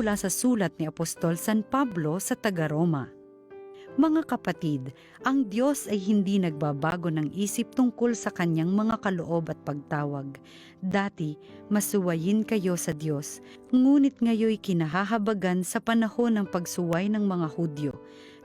mula sa sulat ni Apostol San Pablo sa taga-Roma. Mga kapatid, ang Diyos ay hindi nagbabago ng isip tungkol sa kanyang mga kaloob at pagtawag. Dati, masuwayin kayo sa Diyos, ngunit ngayoy kinahahabagan sa panahon ng pagsuway ng mga Hudyo.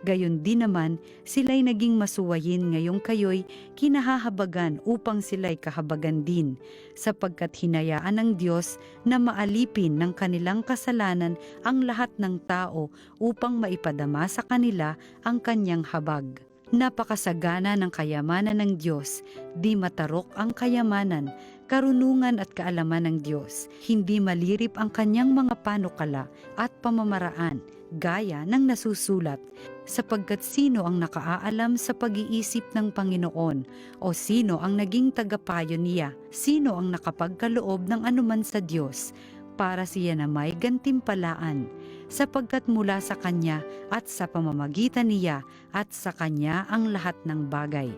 Gayon din naman, sila'y naging masuwayin ngayong kayo'y kinahahabagan upang sila'y kahabagan din, sapagkat hinayaan ng Diyos na maalipin ng kanilang kasalanan ang lahat ng tao upang maipadama sa kanila ang kanyang habag. Napakasagana ng kayamanan ng Diyos, di matarok ang kayamanan, karunungan at kaalaman ng Diyos, hindi malirip ang kanyang mga panukala at pamamaraan, gaya ng nasusulat, sapagkat sino ang nakaaalam sa pag-iisip ng Panginoon o sino ang naging tagapayo niya, sino ang nakapagkaloob ng anuman sa Diyos, para siya na may gantimpalaan, sapagkat mula sa Kanya at sa pamamagitan niya at sa Kanya ang lahat ng bagay.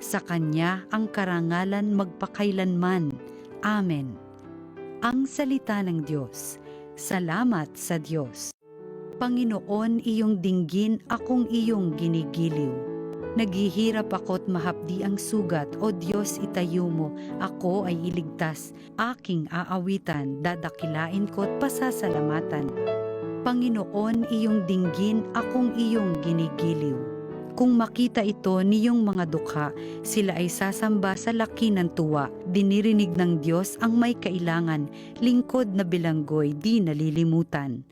Sa Kanya ang karangalan magpakailanman. Amen. Ang Salita ng Diyos. Salamat sa Diyos. Panginoon, iyong dinggin, akong iyong ginigiliw. Naghihirap ako't mahapdi ang sugat, O Diyos itayo mo, ako ay iligtas, aking aawitan, dadakilain ko't pasasalamatan. Panginoon, iyong dinggin, akong iyong ginigiliw. Kung makita ito niyong mga dukha, sila ay sasamba sa laki ng tuwa. Dinirinig ng Diyos ang may kailangan, lingkod na bilanggoy di nalilimutan.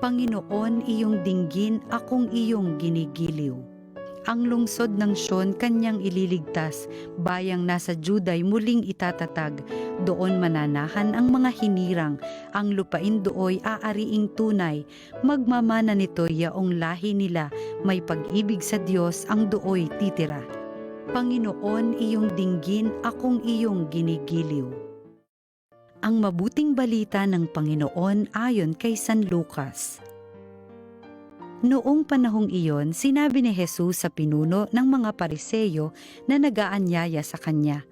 Panginoon, iyong dinggin, akong iyong ginigiliw. Ang lungsod ng Sion kanyang ililigtas, bayang nasa Juday muling itatatag, doon mananahan ang mga hinirang, ang lupain dooy aariing tunay, magmamana nito yaong lahi nila, may pag-ibig sa Diyos ang dooy titira. Panginoon, iyong dinggin, akong iyong ginigiliw. Ang mabuting balita ng Panginoon ayon kay San Lucas. Noong panahong iyon, sinabi ni Jesus sa pinuno ng mga pariseyo na nagaanyaya sa kanya,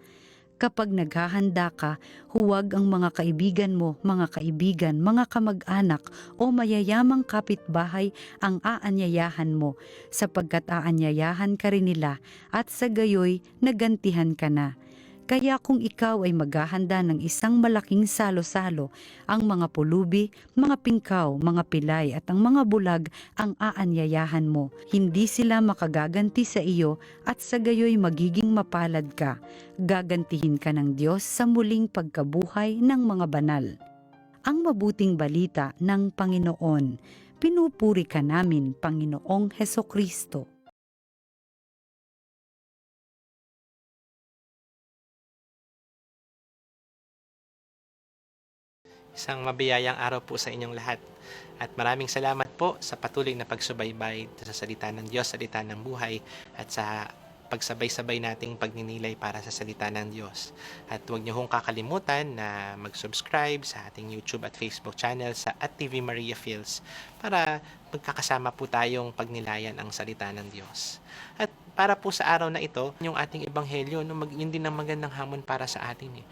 Kapag naghahanda ka, huwag ang mga kaibigan mo, mga kaibigan, mga kamag-anak o mayayamang kapitbahay ang aanyayahan mo, sapagkat aanyayahan ka rin nila at sa gayoy nagantihan ka na. Kaya kung ikaw ay maghahanda ng isang malaking salo-salo, ang mga pulubi, mga pingkaw, mga pilay at ang mga bulag ang aanyayahan mo. Hindi sila makagaganti sa iyo at sa gayoy magiging mapalad ka. Gagantihin ka ng Diyos sa muling pagkabuhay ng mga banal. Ang mabuting balita ng Panginoon. Pinupuri ka namin, Panginoong Heso Kristo. Isang mabiyayang araw po sa inyong lahat. At maraming salamat po sa patuloy na pagsubaybay sa salita ng Diyos, salita ng buhay, at sa pagsabay-sabay nating pagninilay para sa salita ng Diyos. At huwag niyo hong kakalimutan na mag-subscribe sa ating YouTube at Facebook channel sa at TV Maria Fields para magkakasama po tayong pagnilayan ang salita ng Diyos. At para po sa araw na ito, yung ating ebanghelyo, no, mag, yun din ang magandang hamon para sa atin. Eh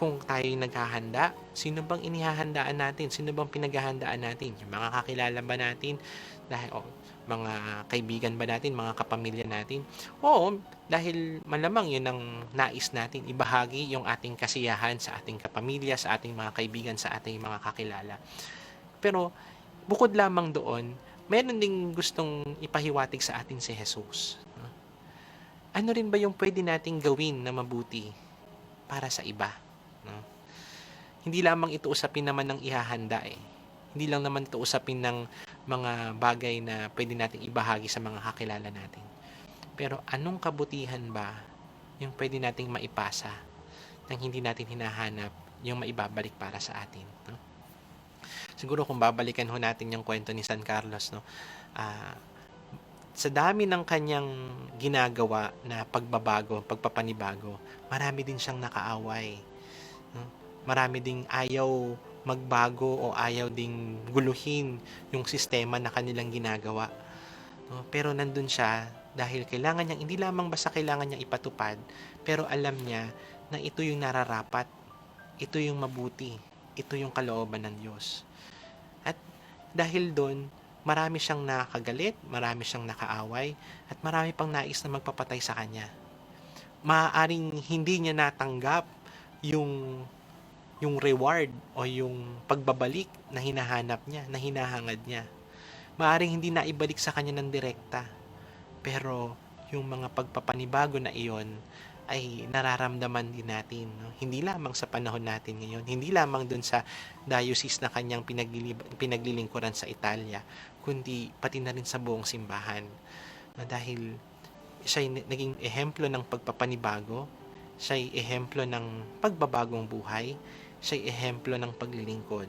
kung tayo naghahanda, sino bang inihahandaan natin? Sino bang pinaghahandaan natin? Yung mga kakilala ba natin? Dahil, oh, mga kaibigan ba natin? Mga kapamilya natin? Oo, dahil malamang yun ang nais natin. Ibahagi yung ating kasiyahan sa ating kapamilya, sa ating mga kaibigan, sa ating mga kakilala. Pero, bukod lamang doon, meron ding gustong ipahiwatig sa atin si Jesus. Ano rin ba yung pwede nating gawin na mabuti para sa iba? Hindi lamang ito usapin naman ng ihahanda eh. Hindi lang naman ito usapin ng mga bagay na pwede nating ibahagi sa mga kakilala natin. Pero anong kabutihan ba yung pwede nating maipasa nang hindi natin hinahanap yung maibabalik para sa atin. No? Siguro kung babalikan ho natin yung kwento ni San Carlos, no, uh, sa dami ng kanyang ginagawa na pagbabago, pagpapanibago, marami din siyang nakaaway marami ding ayaw magbago o ayaw ding guluhin yung sistema na kanilang ginagawa. No? Pero nandun siya dahil kailangan niya, hindi lamang basta kailangan niya ipatupad, pero alam niya na ito yung nararapat, ito yung mabuti, ito yung kalooban ng Diyos. At dahil doon, marami siyang nakagalit, marami siyang nakaaway, at marami pang nais na magpapatay sa kanya. Maaaring hindi niya natanggap yung yung reward o yung pagbabalik na hinahanap niya, na hinahangad niya. Maaring hindi na ibalik sa kanya ng direkta. Pero yung mga pagpapanibago na iyon ay nararamdaman din natin. No? Hindi lamang sa panahon natin ngayon, hindi lamang dun sa diocese na kanyang pinaglilingkuran sa Italia, kundi pati na rin sa buong simbahan. No, dahil siya naging ehemplo ng pagpapanibago, siya ehemplo ng pagbabagong buhay, siya ehemplo ng paglilingkod.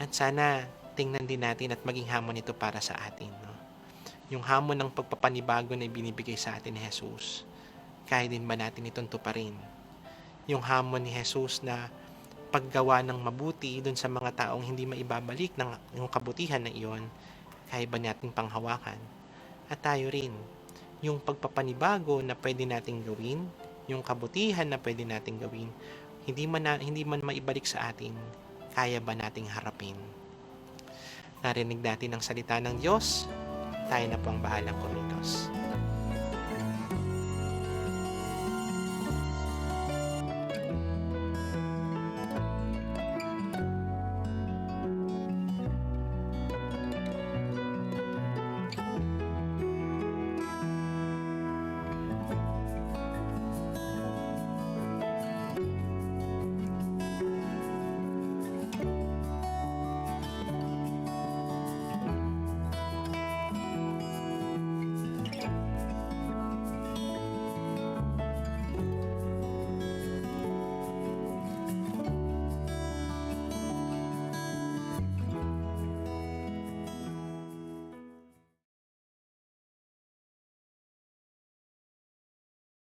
At sana tingnan din natin at maging hamon ito para sa atin. No? Yung hamon ng pagpapanibago na binibigay sa atin ni Jesus, kaya din ba natin itong tuparin? Yung hamon ni Jesus na paggawa ng mabuti dun sa mga taong hindi maibabalik ng yung kabutihan na iyon, kaya ba natin panghawakan? At tayo rin, yung pagpapanibago na pwede nating gawin, yung kabutihan na pwede nating gawin, hindi man, na, hindi man maibalik sa atin, kaya ba nating harapin? Narinig natin ang salita ng Diyos, tayo na po ang bahalang kumilos.